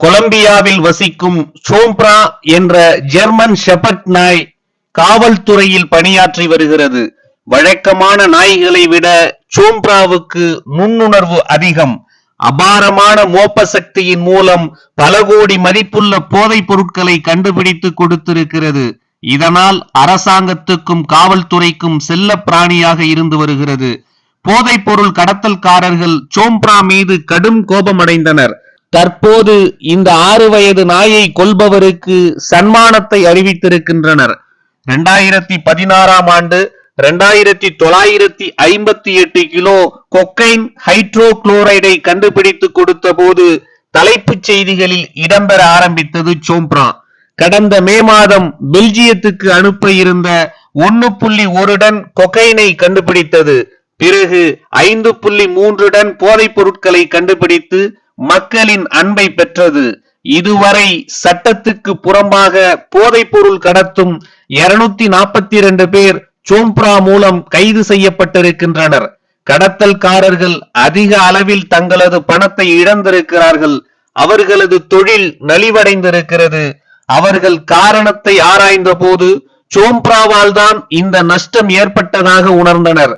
கொலம்பியாவில் வசிக்கும் சோம்ப்ரா என்ற German Sheppard நாய் காவல்துறையில் பணியாற்றி வருகிறது. வழக்கமான நாய்களை விட சோம்ப்ராவுக்கு நுண்ணுணர்வு அதிகம். அபாரமான மோப்ப சக்தியின் மூலம் பல கோடி மதிப்புள்ள போதைப் பொருட்களை கண்டுபிடித்து கொடுத்திருக்கிறது. இதனால் அரசாங்கத்துக்கும் காவல்துறைக்கும் செல்ல பிராணியாக இருந்து வருகிறது. போதைப் பொருள் கடத்தல்காரர்கள் சோம்ப்ரா மீது கடும் கோபமடைந்தனர். தற்போது இந்த ஆறு வயது நாயை கொல்பவருக்கு சன்மானத்தை அறிவித்திருக்கின்றனர். இரண்டாயிரத்தி பதினாறாம் ஆண்டு இரண்டாயிரத்தி தொள்ளாயிரத்தி ஐம்பத்தி எட்டு கிலோ கொக்கைன் ஹைட்ரோகுளோரைடை கண்டுபிடித்து கொடுத்த போது தலைப்புச் செய்திகளில் இடம்பெற ஆரம்பித்தது சோம்ப்ரா கடந்த மே மாதம் பெல்ஜியத்துக்கு அனுப்ப இருந்த ஒன்னு புள்ளி ஒரு டன் கொக்கைனை கண்டுபிடித்தது. பிறகு ஐந்து புள்ளி மூன்று டன் போதைப் பொருட்களை கண்டுபிடித்து மக்களின் அன்பை பெற்றது. இதுவரை சட்டத்துக்கு புறம்பாக போதைப் பொருள் கடத்தும் இருநூத்தி நாற்பத்தி இரண்டு பேர் சோம்ப்ரா மூலம் கைது செய்யப்பட்டிருக்கின்றனர். கடத்தல்காரர்கள் அதிக அளவில் தங்களது பணத்தை இழந்திருக்கிறார்கள். அவர்களது தொழில் நலிவடைந்திருக்கிறது. அவர்கள் காரணத்தை ஆராய்ந்த போது சோம்ப்ராவால் தான் இந்த நஷ்டம் ஏற்பட்டதாக உணர்ந்தனர்.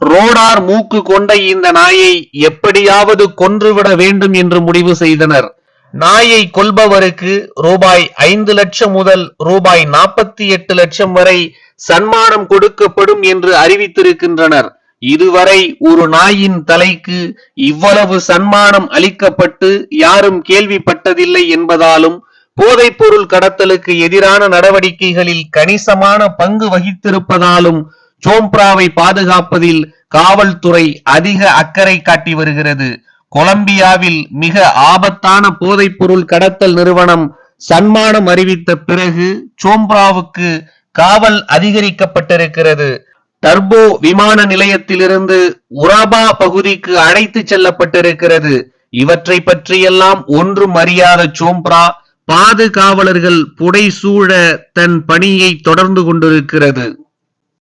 ரோடார் மூக்கு கொண்ட இந்த நாயை எப்படியாவது கொன்றுவிட வேண்டும் என்று முடிவு செய்தனர். நாயை கொல்பவருக்கு ரூபாய் ஐந்து லட்சம் முதல் ரூபாய் நாற்பத்தி எட்டு லட்சம் வரை சன்மானம் கொடுக்கப்படும் என்று அறிவித்திருக்கின்றனர். இதுவரை ஒரு நாயின் தலைக்கு இவ்வளவு சன்மானம் அளிக்கப்பட்டு யாரும் கேள்விப்பட்டதில்லை என்பதாலும் போதைப்பொருள் கடத்தலுக்கு எதிரான நடவடிக்கைகளில் கணிசமான பங்கு வகித்திருப்பதாலும் சோம்ப்ராவை பாதுகாப்பதில் காவல்துறை அதிக அக்கறை காட்டி வருகிறது. கொலம்பியாவில் மிக ஆபத்தான போதைப் பொருள் கடத்தல் நிறுவனம் சன்மானம் அறிவித்த பிறகு சோம்ப்ராவுக்கு காவல் அதிகரிக்கப்பட்டிருக்கிறது. டர்போ விமான நிலையத்திலிருந்து உராபா பகுதிக்கு அழைத்து செல்லப்பட்டிருக்கிறது. இவற்றை பற்றியெல்லாம் ஒன்றும் அறியாத சோம்ப்ரா பாதுகாவலர்கள் புடைசூழ தன் பணியை தொடர்ந்து கொண்டிருக்கிறது.